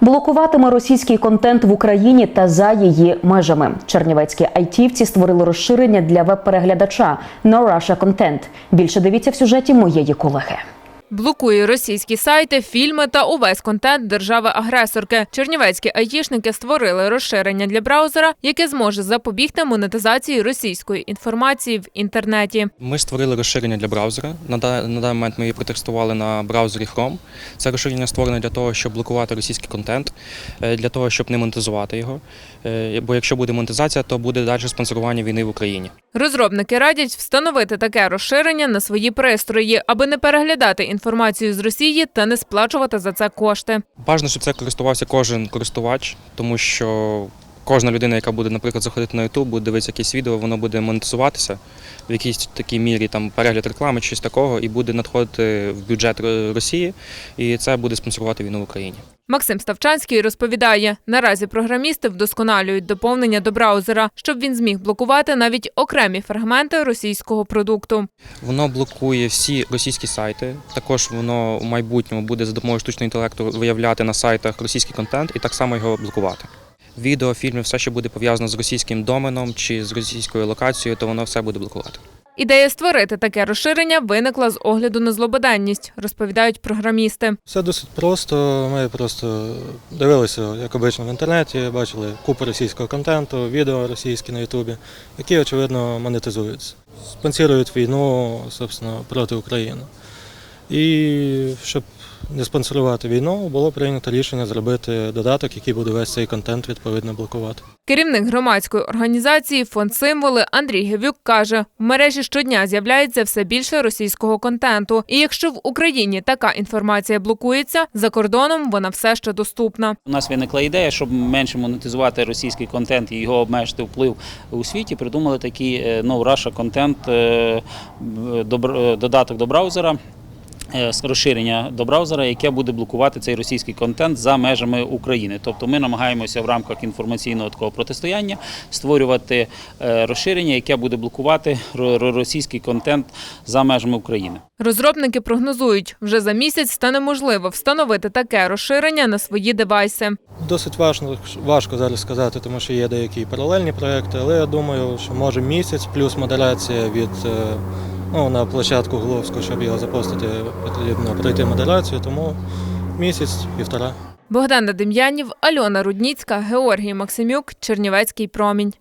Блокуватиме російський контент в Україні та за її межами. Чернівецькі айтівці створили розширення для веб-переглядача No Russia Content. Більше дивіться в сюжеті моєї колеги. Блокує російські сайти, фільми та увесь контент держави-агресорки. Чернівецькі айтішники створили розширення для браузера, яке зможе запобігти монетизації російської інформації в інтернеті. Ми створили розширення для браузера. На даний момент ми її протестували на браузері Chrome. Це розширення створене для того, щоб блокувати російський контент, е, для того, щоб не монетизувати його. Е, Бо якщо буде монетизація, то буде далі спонсорування війни в Україні. Розробники радять встановити таке розширення на свої пристрої, аби не переглядати інформацію з Росії та не сплачувати за це кошти. Бажано, щоб це користувався кожен користувач, тому що кожна людина, яка буде, наприклад, заходити на YouTube, буде дивитися якесь відео, воно буде монетизуватися в якійсь такій мірі, там перегляд реклами, щось такого, і буде надходити в бюджет Росії, і це буде спонсорувати війну в Україні. Максим Ставчанський розповідає, наразі програмісти вдосконалюють доповнення до браузера, щоб він зміг блокувати навіть окремі фрагменти російського продукту. Воно блокує всі російські сайти. Також воно в майбутньому буде за допомогою штучного інтелекту виявляти на сайтах російський контент і так само його блокувати. Відео, фільми, все, що буде пов'язано з російським доменом чи з російською локацією, то воно все буде блокувати. Ідея створити таке розширення виникла з огляду на злободенність, розповідають програмісти. Все досить просто. Ми просто дивилися, як обично в інтернеті, бачили купу російського контенту, відео російські на Ютубі, які, очевидно, монетизуються. Спонсорують війну, собственно, проти України. І щоб не спонсорувати війну, було прийнято рішення зробити додаток, який буде весь цей контент відповідно блокувати. Керівник громадської організації Фонд Символи Андрій Гевюк каже, в мережі щодня з'являється все більше російського контенту. І якщо в Україні така інформація блокується, за кордоном вона все ще доступна. У нас виникла ідея, щоб менше монетизувати російський контент і його обмежити вплив у світі. Придумали такий е, no Russia контент, е, е, додаток до браузера. Е, Розширення до браузера, яке буде блокувати цей російський контент за межами України. Тобто ми намагаємося в рамках інформаційного такого протистояння створювати е, розширення, яке буде блокувати ро- ро- російський контент за межами України. Розробники прогнозують, вже за місяць стане можливо встановити таке розширення на свої девайси. Досить важко, важко зараз сказати, тому що є деякі паралельні проекти, але я думаю, що може місяць плюс модерація від е, ну, на площадку Головську, щоб його запостити, потрібно пройти модерацію, тому місяць-півтора. Богдана Дем'янів, Альона Рудніцька, Георгій Максимюк, Чернівецький промінь.